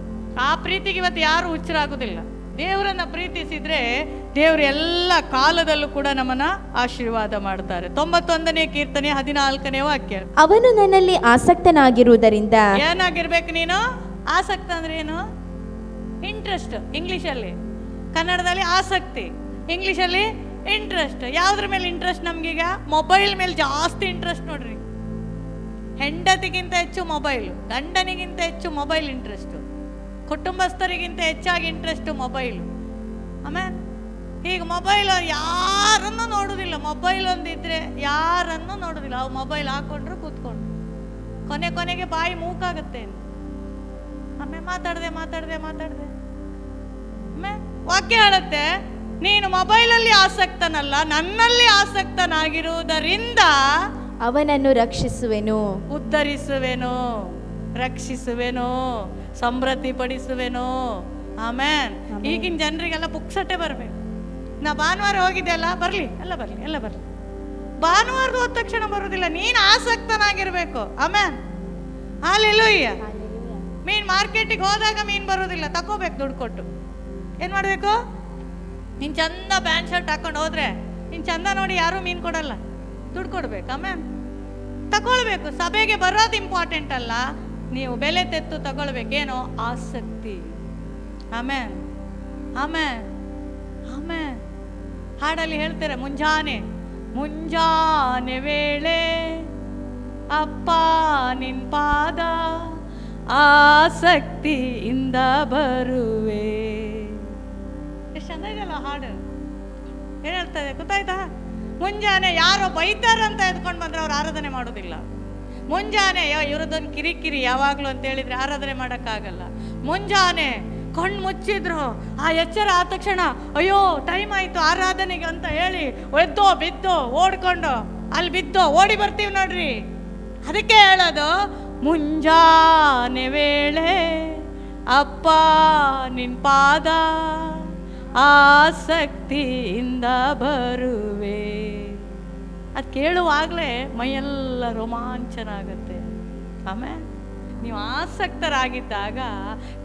ಆ ಪ್ರೀತಿಗೆ ಇವತ್ತು ಯಾರು ಹುಚ್ಚರಾಗೋದಿಲ್ಲ. ದೇವರನ್ನ ಪ್ರೀತಿಸಿದ್ರೆ ದೇವರು ಎಲ್ಲ ಕಾಲದಲ್ಲೂ ಕೂಡ ನಮ್ಮನ್ನ ಆಶೀರ್ವಾದ ಮಾಡ್ತಾರೆ. ತೊಂಬತ್ತೊಂದನೇ ಕೀರ್ತನೆ ಹದಿನಾಲ್ಕನೇ ವಾಕ್ಯ. ಅವನು ನನ್ನಲ್ಲಿ ಆಸಕ್ತನಾಗಿರುವುದರಿಂದ ಏನಾಗಿರ್ಬೇಕು ನೀನು? ಆಸಕ್ತ ಅಂದ್ರೆ ಏನು? ಇಂಟ್ರೆಸ್ಟ್ ಇಂಗ್ಲಿಷಲ್ಲಿ. ಕನ್ನಡದಲ್ಲಿ ಆಸಕ್ತಿ. ಇಂಗ್ಲಿಷಲ್ಲಿ ಇಂಟ್ರೆಸ್ಟ್ ಯಾವ್ದ್ರ ಮೇಲೆ ಇಂಟ್ರೆಸ್ಟ್ ನಮ್ಗೀಗ? ಮೊಬೈಲ್ ಮೇಲೆ ಜಾಸ್ತಿ ಇಂಟ್ರೆಸ್ಟ್ ನೋಡ್ರಿ. ಹೆಂಡತಿಗಿಂತ ಹೆಚ್ಚು ಮೊಬೈಲ್ ಗಂಡನಿಗಿಂತ ಹೆಚ್ಚು ಮೊಬೈಲ್ ಇಂಟ್ರೆಸ್ಟ್ ಕುಟುಂಬಸ್ಥರಿಗಿಂತ ಹೆಚ್ಚಾಗಿ ಇಂಟ್ರೆಸ್ಟ್ ಮೊಬೈಲ್ ಆಮೇಲೆ ಈಗ ಮೊಬೈಲ್ ಯಾರನ್ನು ನೋಡೋದಿಲ್ಲ. ಮೊಬೈಲ್ ಒಂದಿದ್ರೆ ಯಾರನ್ನು ನೋಡೋದಿಲ್ಲ. ಅವು ಮೊಬೈಲ್ ಹಾಕೊಂಡ್ರು ಕೂತ್ಕೊಂಡ್ರು. ಕೊನೆ ಕೊನೆಗೆ ಬಾಯಿ ಮೂಕಾಗುತ್ತೆ ಆಮೇಲೆ ಮಾತಾಡದೆ ಮಾತಾಡದೆ ಮಾತಾಡದೆ. ಆಮೇಲೆ ವಾಕ್ಯ ಹೇಳುತ್ತೆ ನೀನು ಮೊಬೈಲಲ್ಲಿ ಆಸಕ್ತನಲ್ಲ ನನ್ನಲ್ಲಿ ಆಸಕ್ತನಾಗಿರುವುದರಿಂದ ಅವನನ್ನು ರಕ್ಷಿಸುವೆನು. ಉದ್ಧರಿಸುವೆನು. ರಕ್ಷಿಸುವೆನು. ಸಮೃದ್ಧಿ ಪಡಿಸುವೆನೋ ಆಮೇನ್. ಈಗಿನ ಜನರಿಗೆಲ್ಲ ಪುಕ್ಸಟ್ಟೆ ಬರಬೇಕು. ನಾ ಭಾನುವಾರ ಹೋಗಿದ್ದೆ ಅಲ್ಲ ಬರ್ಲಿ. ಎಲ್ಲ ಬರ್ಲಿ ಎಲ್ಲ ಬರ್ಲಿ. ಭಾನುವಾರದ ಹೋದ ತಕ್ಷಣ ಬರುದಿಲ್ಲ. ನೀನ್ ಆಸಕ್ತನಾಗಿರ್ಬೇಕು. ಆಮೇನ್. ಹಾಲೆಲ್ಲೂಯ್ಯ ಮೀನ್ ಮಾರ್ಕೆಟಿಗೆ ಹೋದಾಗ ಮೀನ್ ಬರೋದಿಲ್ಲ. ತಕೋಬೇಕು ದುಡ್ಡು ಕೊಟ್ಟು. ಏನ್ ಮಾಡ್ಬೇಕು? ನೀನ್ ಚಂದ ಪ್ಯಾಂಟ್ ಶರ್ಟ್ ಹಾಕೊಂಡು ಹೋದ್ರೆ ನೀನ್ ಚಂದ ನೋಡಿ ಯಾರು ಮೀನ್ ಕೊಡಲ್ಲ. ದುಡ್ಡು ಕೊಡ್ಬೇಕು. ಆಮೇನ್. ತಕೊಳ್ಬೇಕು. ಸಭೆಗೆ ಬರೋದು ಇಂಪಾರ್ಟೆಂಟ್ ಅಲ್ಲ. ನೀವು ಬೆಲೆ ತೆತ್ತು ತಗೊಳ್ಬೇಕೇನೋ ಆಸಕ್ತಿ. ಆಮೇನ್ ಆಮೇನ್ ಆಮೇನ್. ಹಾಡಲ್ಲಿ ಹೇಳ್ತಾರೆ, ಮುಂಜಾನೆ ಮುಂಜಾನೆ ವೇಳೆ ಅಪ್ಪ ನಿನ್ ಪಾದ ಆಸಕ್ತಿಯಿಂದ ಬರುವೆ. ಎಷ್ಟು ಚಂದ ಇದೆಯಲ್ಲ ಹಾಡು. ಏನ್ ಹೇಳ್ತದೆ ಗೊತ್ತಾಯ್ತಾ? ಮುಂಜಾನೆ ಯಾರೋ ಬೈತಾರಂತ ಎದ್ಕೊಂಡು ಬಂದ್ರೆ ಅವ್ರು ಆರಾಧನೆ ಮಾಡೋದಿಲ್ಲ. ಮುಂಜಾನೆ ಇವ್ರದ್ದೊಂದು ಕಿರಿಕಿರಿ, ಯಾವಾಗಲೂ ಅಂತ ಹೇಳಿದ್ರೆ ಆರಾಧನೆ ಮಾಡೋಕ್ಕಾಗಲ್ಲ. ಮುಂಜಾನೆ ಕಣ್ಣು ಮುಚ್ಚಿದ್ರು. ಆ ಎಚ್ಚರ ಆದ ತಕ್ಷಣ, ಅಯ್ಯೋ ಟೈಮ್ ಆಯ್ತು, ಆರಾಧನೆಗೆ ಅಂತ ಹೇಳಿ ಎದ್ದೋ, ಬಿದ್ದೋ, ಓಡ್ಕೊಂಡು, ಅಲ್ಲಿ ಬಿದ್ದೋ, ಓಡಿ ಬರ್ತೀವಿ ನೋಡ್ರಿ. ಅದಕ್ಕೆ ಹೇಳೋದು, ಮುಂಜಾನೆ ವೇಳೆ ಅಪ್ಪ ನಿನ್ ಪಾದ ಆಸಕ್ತಿಯಿಂದ ಬರುವೆ. ಅದು ಕೇಳುವಾಗಲೇ ಮೈಯೆಲ್ಲ ರೋಮಾಂಚನ ಆಗುತ್ತೆ ಆಮೇಲೆ ನೀವು ಆಸಕ್ತರಾಗಿದ್ದಾಗ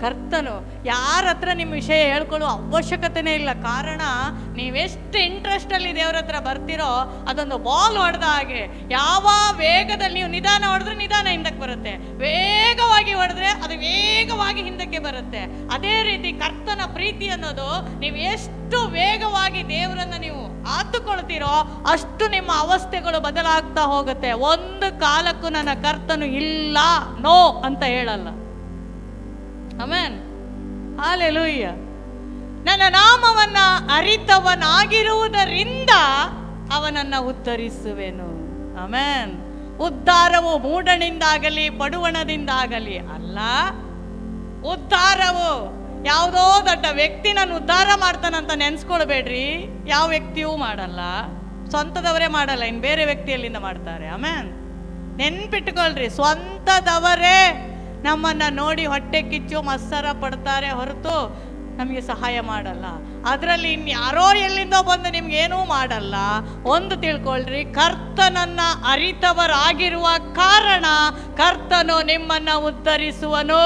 ಕರ್ತನು ಯಾರ ಹತ್ರ ನಿಮ್ಮ ವಿಷಯ ಹೇಳ್ಕೊಳ್ಳೋ ಅವಶ್ಯಕತೆನೇ ಇಲ್ಲ. ಕಾರಣ ನೀವೆಷ್ಟು ಇಂಟ್ರೆಸ್ಟಲ್ಲಿ ದೇವ್ರ ಹತ್ರ ಬರ್ತೀರೋ ಅದೊಂದು ಬಾಲ್ ಹೊಡೆದ ಹಾಗೆ. ಯಾವ ವೇಗದಲ್ಲಿ ನೀವು ನಿಧಾನ ಹೊಡೆದ್ರೆ ನಿಧಾನ ಹಿಂದಕ್ಕೆ ಬರುತ್ತೆ. ವೇಗವಾಗಿ ಹೊಡೆದ್ರೆ ಅದು ವೇಗವಾಗಿ ಹಿಂದಕ್ಕೆ ಬರುತ್ತೆ. ಅದೇ ರೀತಿ ಕರ್ತನ ಪ್ರೀತಿ ಅನ್ನೋದು ನೀವು ಎಷ್ಟು ವೇಗವಾಗಿ ದೇವರನ್ನ ನೀವು ಆತುಕೊಳ್ತೀರೋ ಅಷ್ಟು ನಿಮ್ಮ ಅವಸ್ಥೆಗಳು ಬದಲಾಗ್ತಾ ಹೋಗುತ್ತೆ. ಒಂದು ಕಾಲಕ್ಕೂ ನನ್ನ ಕರ್ತನು ಇಲ್ಲ, ನೋ ಅಂತ ಹೇಳಲ್ಲ. ಅಮೇನ್ ಹಾಲೆ ಲೂಯ್ಯ ನನ್ನ ನಾಮವನ್ನ ಅರಿತವನಾಗಿರುವುದರಿಂದ ಅವನನ್ನ ಉತ್ತರಿಸುವೆನು. ಅಮೇನ್ ಉದ್ಧಾರವು ಮೂಡಣಿಂದಾಗಲಿ ಬಡುವಣದಿಂದಾಗಲಿ ಅಲ್ಲ. ಉದ್ಧಾರವು ಯಾವುದೋ ದೊಡ್ಡ ವ್ಯಕ್ತಿ ನಾನು ಉದ್ಧಾರ ಮಾಡ್ತಾನಂತ ನೆನ್ಸ್ಕೊಳ್ಬೇಡ್ರಿ. ಯಾವ ವ್ಯಕ್ತಿಯೂ ಮಾಡಲ್ಲ. ಸ್ವಂತದವರೇ ಮಾಡಲ್ಲ ಇನ್ನು ಬೇರೆ ವ್ಯಕ್ತಿಯಲ್ಲಿಂದ ಮಾಡ್ತಾರೆ. ಆಮೇನ್? ನೆನ್ಪಿಟ್ಕೊಳ್ರಿ, ಸ್ವಂತದವರೇ ನಮ್ಮನ್ನ ನೋಡಿ ಹೊಟ್ಟೆ ಕಿಚ್ಚು, ಮಸ್ಸರ ಪಡ್ತಾರೆ ಹೊರತು ನಮಗೆ ಸಹಾಯ ಮಾಡಲ್ಲ. ಅದರಲ್ಲಿ ಇನ್ಯಾರೋ ಎಲ್ಲಿಂದ ಬಂದು ನಿಮ್ಗೇನೂ ಮಾಡಲ್ಲ. ಒಂದು ತಿಳ್ಕೊಳ್ರಿ ಕರ್ತನನ್ನ ಅರಿತವರಾಗಿರುವ ಕಾರಣ ಕರ್ತನು ನಿಮ್ಮನ್ನ ಉದ್ಧರಿಸುವನು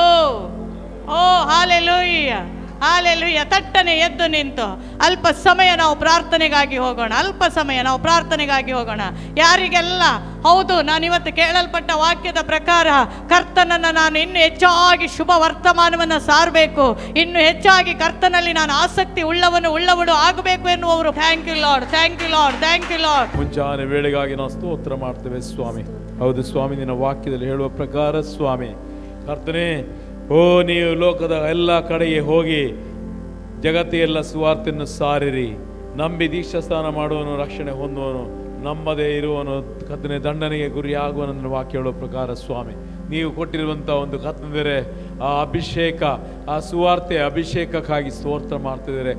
ಓ, ಹಾಲೆಲೂಯ್ಯ. ಹಾಲೆಲೂಯ್ಯ. ತಟ್ಟನೆ ಎದ್ದು ನಿಂತು. ಅಲ್ಪ ಸಮಯ ನಾವು ಪ್ರಾರ್ಥನೆಗಾಗಿ ಹೋಗೋಣ. ಅಲ್ಪ ಸಮಯ ನಾವು ಪ್ರಾರ್ಥನೆಗಾಗಿ ಹೋಗೋಣ. ಯಾರಿಗೆಲ್ಲ, ಹೌದು, ನಾನು ಇವತ್ತು ಕೇಳಲ್ಪಟ್ಟ ವಾಕ್ಯದ ಪ್ರಕಾರ ಕರ್ತನನ್ನು ನಾನು ಇನ್ನು ಹೆಚ್ಚಾಗಿ ಶುಭ ವರ್ತಮಾನವನ್ನು ಸಾರಬೇಕು. ಇನ್ನು ಹೆಚ್ಚಾಗಿ ಕರ್ತನಲ್ಲಿ ನಾನು ಆಸಕ್ತಿ ಉಳ್ಳವನು ಉಳ್ಳವಳು ಆಗಬೇಕು ಎನ್ನುವರು thank you lord thank you lord thank you lord ಮುಂಜಾನೆ ವೇಳೆಗಾಗಿ ನಾವು ಸ್ತೋತ್ರ ಮಾಡ್ತೇವೆ, ಸ್ವಾಮಿ. ಹೌದು, ಸ್ವಾಮಿ, ನಿನ್ನ ವಾಕ್ಯದಲ್ಲಿ ಹೇಳುವ ಪ್ರಕಾರ, ಸ್ವಾಮಿ. ಕರ್ತನೆ ಓ, ನೀವು ಲೋಕದ ಎಲ್ಲ ಕಡೆಗೆ ಹೋಗಿ ಜಗತ್ತಿಗೆಲ್ಲ ಸುವಾರ್ತೆಯನ್ನು ಸಾರಿರಿ. ನಂಬಿ ದೀಕ್ಷಾಸ್ನಾನ ಮಾಡುವನು ರಕ್ಷಣೆ ಹೊಂದುವನು ನಮ್ಮದೇ ಇರುವನು ಕತ್ತನೆ ದಂಡನೆಗೆ ಗುರಿಯಾಗುವನನ್ನು ವಾಕ್ಯ ಹೇಳುವ ಪ್ರಕಾರ ಸ್ವಾಮಿ. ನೀವು ಕೊಟ್ಟಿರುವಂಥ ಒಂದು ಕತ್ತಂದರೆ ಆ ಅಭಿಷೇಕ, ಆ ಸುವಾರ್ತೆ ಅಭಿಷೇಕಕ್ಕಾಗಿ ಸ್ತೋತ್ರ ಮಾಡ್ತಿದ್ದಾರೆ.